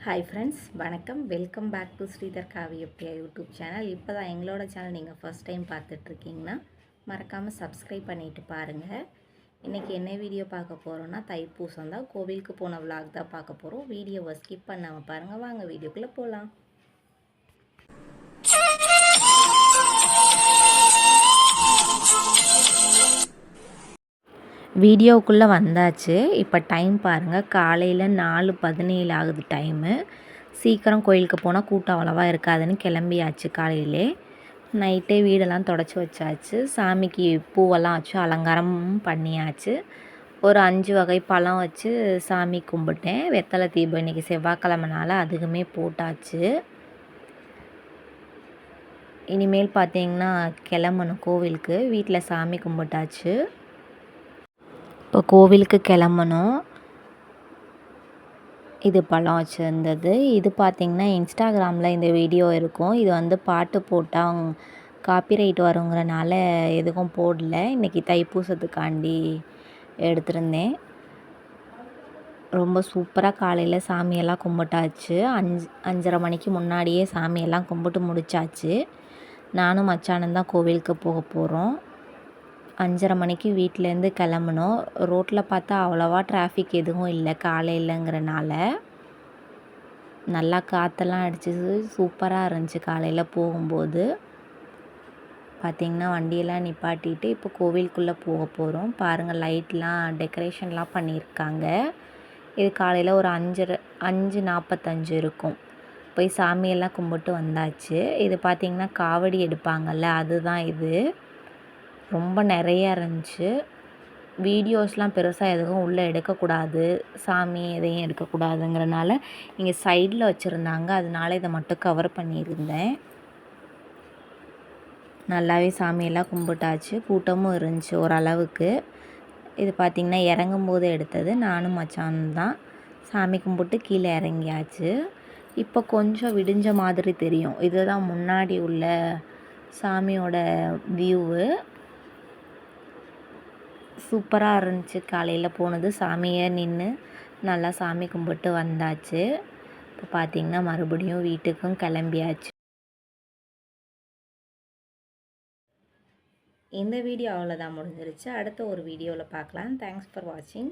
Hi friends வணக்கம். Welcome back to Sridhar Kavya YouTube channel இப்போ தான் எங்களோட சேனல் நீங்கள் ஃபஸ்ட் டைம் பார்த்துட்ருக்கீங்கன்னா மறக்காமல் சப்ஸ்கிரைப் பண்ணிவிட்டு பாருங்கள் இன்றைக்கி என்ன வீடியோ பார்க்க போகிறோன்னா தைப்பூசம் தான். கோவிலுக்கு போன விலாக் தான் பார்க்க போகிறோம் வீடியோவை ஸ்கிப் பண்ணாமல் பாருங்கள் வாங்க வீடியோக்குள்ளே போகலாம் வீடியோக்குள்ளே வந்தாச்சு. இப்போ டைம் பாருங்கள் காலையில் நாலு பதினேழு ஆகுது டைமு சீக்கிரம் கோயிலுக்கு போனால் கூட்டம் அவ்வளோவா இருக்காதுன்னு கிளம்பியாச்சு காலையிலே. நைட்டே வீடெல்லாம் தொடச்சி வச்சாச்சு. சாமிக்கு பூவெல்லாம் வச்சு அலங்காரமும் பண்ணியாச்சு. ஒரு அஞ்சு வகை பழம் வச்சு சாமி கும்பிட்டேன். வெத்தலை தீபம் இன்றைக்கி செவ்வாய்க்கிழமனால அதுக்குமே போட்டாச்சு. இனிமேல் பார்த்தீங்கன்னா கிளம்பணும் கோவிலுக்கு. வீட்டில் சாமி கும்பிட்டாச்சு. இப்போ கோவிலுக்கு கிளம்பணும். இது பழம் வச்சுருந்தது. இது பார்த்திங்கன்னா இன்ஸ்டாகிராமில் இந்த வீடியோ இருக்கும். இது வந்து பாட்டு போட்டால் காப்பிரைட் வருங்கிறனால எதுவும் போடல. இன்றைக்கி தைப்பூசத்துக்காண்டி எடுத்திருந்தேன். ரொம்ப சூப்பராக காலையில் சாமியெல்லாம் கும்பிட்டாச்சு. அஞ்சு அஞ்சரை மணிக்கு முன்னாடியே சாமியெல்லாம் கும்பிட்டு முடிச்சாச்சு. நானும் மச்சானும் தான் கோவிலுக்கு போக போகிறோம். அஞ்சரை மணிக்கு வீட்டிலேருந்து கிளம்புனோம். ரோட்டில் பார்த்தா அவ்வளோவா டிராஃபிக் எதுவும் இல்லை. காலையிலங்கிறனால நல்லா காற்றெல்லாம் அடிச்சிது. சூப்பராக இருந்துச்சு காலையில் போகும்போது. பார்த்திங்கன்னா வண்டியெல்லாம் நிப்பாட்டிட்டு இப்போ கோவிலுக்குள்ளே போக போகிறோம். பாருங்கள் லைட்லாம் டெக்கரேஷன்லாம் பண்ணியிருக்காங்க. இது காலையில் ஒரு அஞ்சரை அஞ்சு நாற்பத்தஞ்சு இருக்கும். போய் சாமியெல்லாம் கும்பிட்டு வந்தாச்சு. இது பார்த்திங்கன்னா காவடி எடுப்பாங்கள்ல அதுதான் இது. ரொம்ப நிறையா இருந்துச்சு. வீடியோஸ்லாம் பெருசாக எதுவும் உள்ளே எடுக்கக்கூடாது. சாமி எதையும் எடுக்கக்கூடாதுங்கிறனால இங்கே சைடில் வச்சுருந்தாங்க. அதனால இதை மட்டும் கவர் பண்ணியிருந்தேன். நல்லாவே சாமியெல்லாம் கும்பிட்டாச்சு. கூட்டமும் இருந்துச்சு ஓரளவுக்கு. இது பார்த்திங்கன்னா இறங்கும் போது எடுத்தது. நானும் மச்சான் தான். சாமி கும்பிட்டு கீழே இறங்கியாச்சு. இப்போ கொஞ்சம் விடிஞ்ச மாதிரி தெரியும். இதுதான் முன்னாடி உள்ள சாமியோட வியூவு சூப்பராக இருந்துச்சு. காலையில் போனது சாமியை நின்று நல்லா சாமி கும்பிட்டு வந்தாச்சு. இப்போ பார்த்திங்கன்னா மறுபடியும் வீட்டுக்கும் கிளம்பியாச்சு. இந்த வீடியோ அவ்வளோதான் முடிஞ்சிருச்சு. அடுத்த ஒரு வீடியோவில் பார்க்கலாம். தேங்க்ஸ் ஃபார் வாட்சிங்